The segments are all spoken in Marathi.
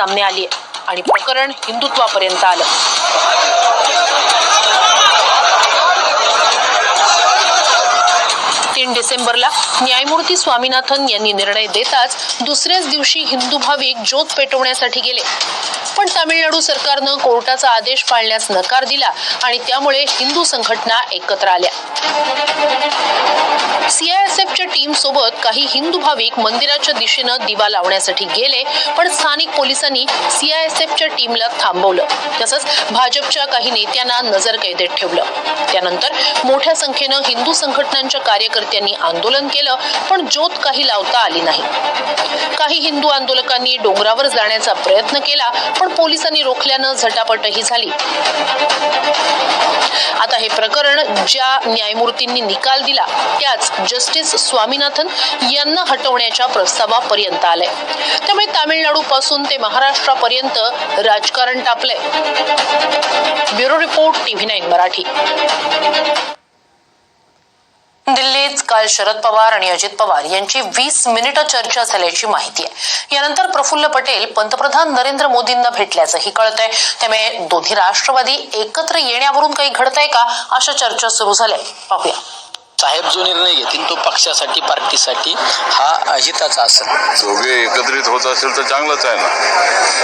सामने आली आणि प्रकरण हिंदुत्वापर्यंत आलं. तीन डिसेंबरला न्यायमूर्ती स्वामीनाथन यांनी निर्णय देताच दुसऱ्याच दिवशी हिंदू भाविक ज्योत पेटवण्यासाठी गेले. पण तामिळनाडू सरकारनं कोर्टाचा आदेश पाळण्यास नकार दिला आणि त्यामुळे हिंदू संघटना एकत्र आल्या. टीम सोबत काही हिंदू भाविक मंदिराच्या दिशेनं दिवा लावण्यासाठी गेले पण स्थानिक पोलिसांनी सीआयएसएफच्या टीमला थांबवलं. तसंच भाजपच्या काही नेत्यांना नजरकैदेत ठेवलं. त्यानंतर मोठ्या संख्येनं हिंदू संघटनांच्या कार्यकर्त्यांनी आंदोलन केलं पण ज्योत काही लावता आली नाही. काही हिंदू आंदोलकांनी डोंगरावर जाण्याचा प्रयत्न केला पण पोलिसांनी रोखल्यानं झटापटही झाली. आता हे प्रकरण ज्या न्यायमूर्तींनी निकाल दिला त्याच जस्टिस स्वामीनाथन यांना हटवण्याच्या प्रस्तावापर्यंत आलंय. त्यामुळे तामिळनाडू पासून ते महाराष्ट्रापर्यंत राजकारण टापलंय bureau report TV nine Marathi. दिल्लीत काल शरद पवार आणि अजित पवार यांची वीस मिनिटं चर्चा झाल्याची माहिती आहे. यानंतर प्रफुल्ल पटेल पंतप्रधान नरेंद्र मोदींना भेटल्याचंही कळतंय. त्यामुळे दोन्ही राष्ट्रवादी एकत्र येण्यावरून काही घडतंय का? अशा चर्चा सुरू झाल्या. पाहूया. साहेब जो निर्णय घेतील तो पक्षासाठी पार्टीसाठी हा हिताचा असेल. दोघे एकत्रित होत असेल तर चांगलंच आहे ना.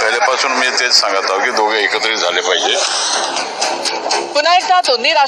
पहिल्यापासून मी तेच सांगत आहो की दोघे एकत्रित झाले पाहिजे. पुन्हा एकदा दोन्ही राष्ट्र